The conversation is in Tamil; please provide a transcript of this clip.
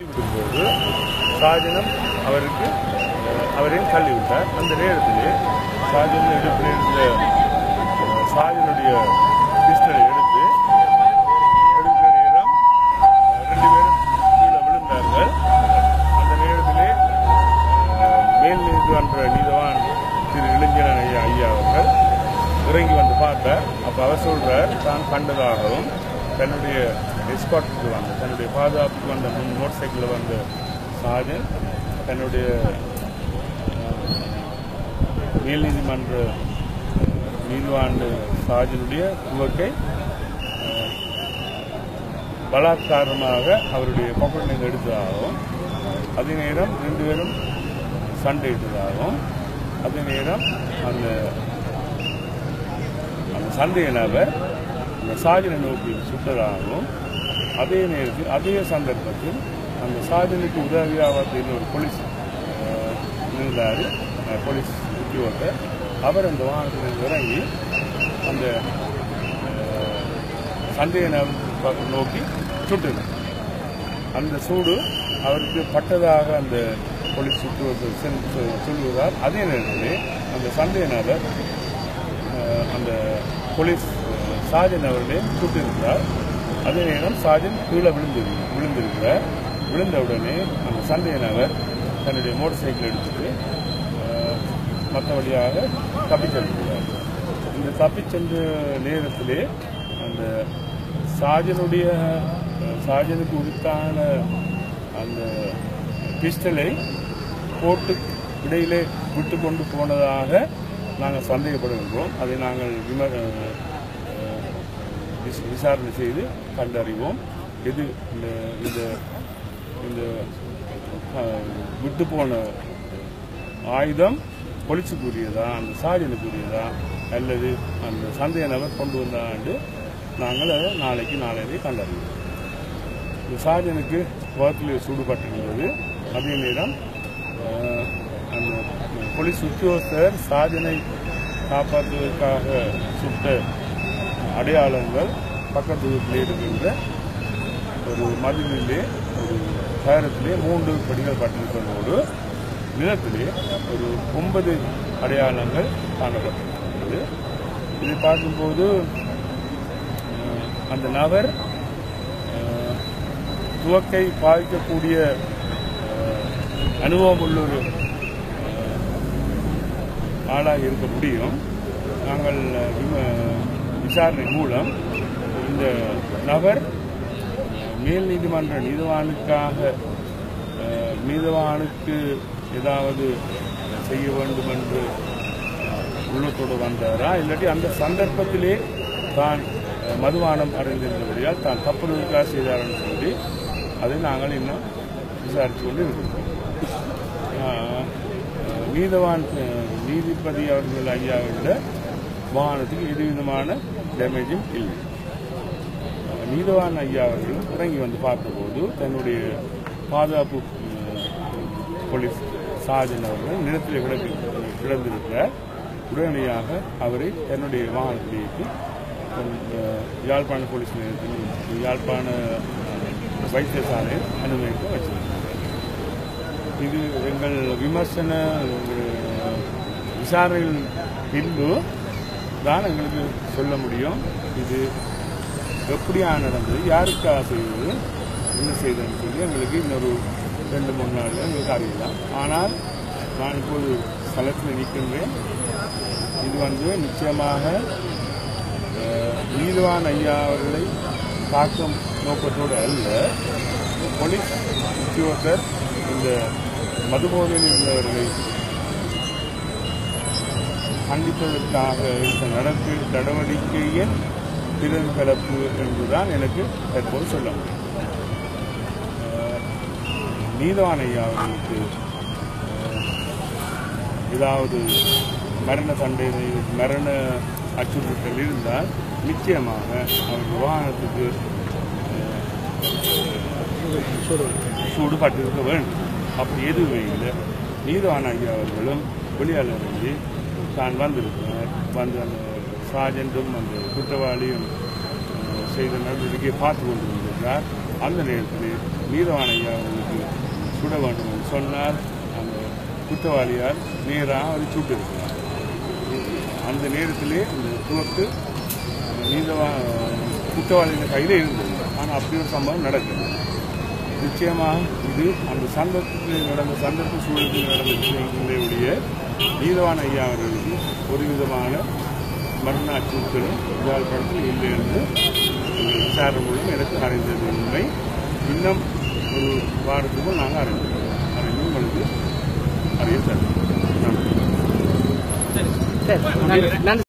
விடும்போது சாஜனம் அவருக்கு அஹ், அவரையும் தள்ளிவிட்டார். அந்த நேரத்திலே சாஜன் இடுப்பில் இருந்த அஹ், சாஜனுடைய பிஸ்டலை எடுத்து எடுக்கிற நேரம் ரெண்டு பேரும் கீழே விழுந்தார்கள். அந்த நேரத்திலே அஹ், மேல் நீதிமன்ற நீதவான் திரு இளைஞரன் ஐயா ஐயா அவர்கள் இறங்கி வந்து பார்த்தார். அப்போ அவர் சொல்றார் தான் கண்டதாகவும் தன்னுடைய எஸ்கார்ட்டுக்கு வந்த தன்னுடைய பாதுகாப்புக்கு வந்த முன் மோட்டர் சைக்கிளில் வந்த சாஜன் தன்னுடைய அஹ், மேல் நீதிமன்ற அஹ், நீதிவான் சாஜனுடைய துவக்கை பலாத்காரமாக அவருடைய பாக்கெட்டில் எடுத்ததாகவும் அதே நேரம் ரெண்டு பேரும் சண்டை இட்டதாகவும் அதே நேரம் அந்த அந்த சந்தேக நபர் அந்த நோக்கி சுட்டதாகவும் அதே நேரத்தில் அதே சந்தர்ப்பத்தில் அந்த சாதனைக்கு உதவியாக ஒரு போலீஸ் இருந்தார் போலீஸ் உத்தியோகத்தர் அவர் அந்த வாகனத்தில் இறங்கி அந்த சந்தேக நோக்கி சுட்டது. அந்த சூடு அவருக்கு பட்டதாக அந்த போலீஸ் சுற்று சென்று சொல்லுவதால் அதே நேரத்தில் அந்த சந்தேக நபர் அந்த போலீஸ் சாஜன் அவர்களே சுட்டிருக்கிறார் அதே நேரம் சாஜன் கீழே விழுந்து விழுந்திருக்கிறார். விழுந்தவுடனே அந்த சந்தேக நபர் தன்னுடைய மோட்டார் சைக்கிள் எடுத்துட்டு மற்ற வழியாக தப்பிச்சென்றுகிறார் இந்த தப்பிச்சென்ற நேரத்திலே அந்த சாஜனுடைய சாஜனுக்கு உரித்தான அந்த பிஸ்டலை போட்டு இடையிலே விட்டு கொண்டு போனதாக நாங்கள் சந்தேகப்படுகின்றோம். அதை நாங்கள் விமர் விசாரணை செய்து கண்டறிவோம். எது இந்த இந்த இந்த விட்டு போன ஆயுதம் பொலிச்சுக்குரியதா அந்த சாரியனுக்குரியதா அல்லது அந்த சந்தைய நபர் கொண்டு வந்தாண்டு நாங்கள் அதை நாளைக்கு நாளைக்கு கண்டறிவோம். இந்த சாஜனுக்கு முகத்தில் சூடுபட்டிருந்தது. அதே நேரம் அந்த போலீஸ் உத்தியோகஸ்தர் சாதனை காப்பாற்றுவதற்காக சுட்ட அடையாளங்கள் பக்கத்து வீட்டிலே இருக்கின்ற ஒரு மதிலிலே ஒரு கயரத்திலே மூன்று படிகள் பட்டிருப்பதோடு நிலத்திலே ஒரு ஒன்பது அடையாளங்கள் காணப்பட்டிருக்கிறது. இதை பார்க்கும்போது அந்த நபர் துவக்கை பாதிக்கக்கூடிய அனுபவம் உள்ள ஒரு ஆளாக இருக்க முடியும். நாங்கள் விசாரணை மூலம் இந்த நபர் மேல் நீதிமன்ற நீதவானுக்காக நீதவானுக்கு ஏதாவது செய்ய வேண்டும் என்று உள்ளத்தோடு வந்தாரா? இல்லாட்டி அந்த சந்தர்ப்பத்திலே தான் மதுவானம் அடைந்திருந்தபடியால் அறிந்திருந்தபடியால் தான் தப்புறதுக்காக செய்தார்னு சொல்லி அதை நாங்கள் இன்னும் விசாரித்து கொண்டு இருக்கிறோம் நீதவான் நீதிபதி அவர்கள் ஐயாவிட வாகனத்துக்கு எது விதமான டேமேஜும் இல்லை. நீதவான் ஐயா அவர்கள் இறங்கி வந்து பார்த்தபோது தன்னுடைய பாதுகாப்பு போலீஸ் சார்ஜன் அவர்கள் நிலத்தில் கிடக்கு கிடந்திருக்கிறார் உடனடியாக அவரை தன்னுடைய வாகனத்திலேக்கு யாழ்ப்பாண போலீஸ் நிலையத்தில் யாழ்ப்பாண அஹ், வைத்தியசாலையில் அனுமதிக்க வச்சிருக்கிறார். இது எங்கள் விமர்சன விசாரணையின் விசாரணையில் பின்பு தான் எங்களுக்கு சொல்ல முடியும். இது எப்படியா நடந்தது யாருக்காக செய்தது என்ன செய்ததுன்னு சொல்லி எங்களுக்கு இன்னொரு ரெண்டு மூணு நாள் எங்களுக்கு அறியலாம். ஆனால் நான் இப்போது ஸ்தலத்தில் நிற்கின்றேன். இது வந்து நிச்சயமாக அஹ், நீதிவான் ஐயா அவர்களை தாக்கம் நோக்கத்தோடு அல்ல. போலீஸ் உத்தியோகத்தர் இந்த மதுபோதையில் இருந்தவர்களை கண்டிப்பதற்காக எடுத்த நடப்பு நடவடிக்கையின் திறன் கலப்பு என்றுதான் எனக்கு தற்போது சொல்ல முடியும் நீதவானையா அவர்களுக்கு ஏதாவது மரண சண்டை மரண அச்சுறுத்தல் இருந்தால் நிச்சயமாக அவர் விவாகரத்துக்கு சூடுபட்டிருக்க வேண்டும். அப்படி எதுவுமே இல்லை. நீதவானாகி ஐயா அவர்களும் வெளியாளர் தான் வந்திருக்கிறார் வந்து அந்த சாஜென்றும் அந்த குற்றவாளியும் செய்த நடவடிக்கையை பார்த்து கொண்டு வந்திருந்தார் அந்த நேரத்தில் நீதவான் ஐயா சுட வேண்டும் என்று சொன்னார். அந்த குற்றவாளியார் நேராக அவர் சுட்டிருக்கிறார். அந்த நேரத்திலே இந்த துவக்கு நீதவா குற்றவாளியின் கையில் இருந்தது. ஆனால் அப்படி ஒரு சம்பவம் நடக்கிறது நிச்சயமாக இது அந்த சந்தர்ப்பத்தில் நடந்த சந்தர்ப்ப சூழலில் நடந்த விஷயங்களுடைய நீதவான் ஐயா அவர்களுக்கு ஒரு விதமான மரண அச்சுறுத்தலும் யாழ்ப்பாணத்தில் இல்லை என்று விசாரணை மூலம் எனக்கு அறிந்தது உண்மை. இன்னும் ஒரு வாரத்துக்கும் நாங்கள் அறிந்தோம். அறிந்து உங்களுக்கு அறிய தருவோம் நன்றி.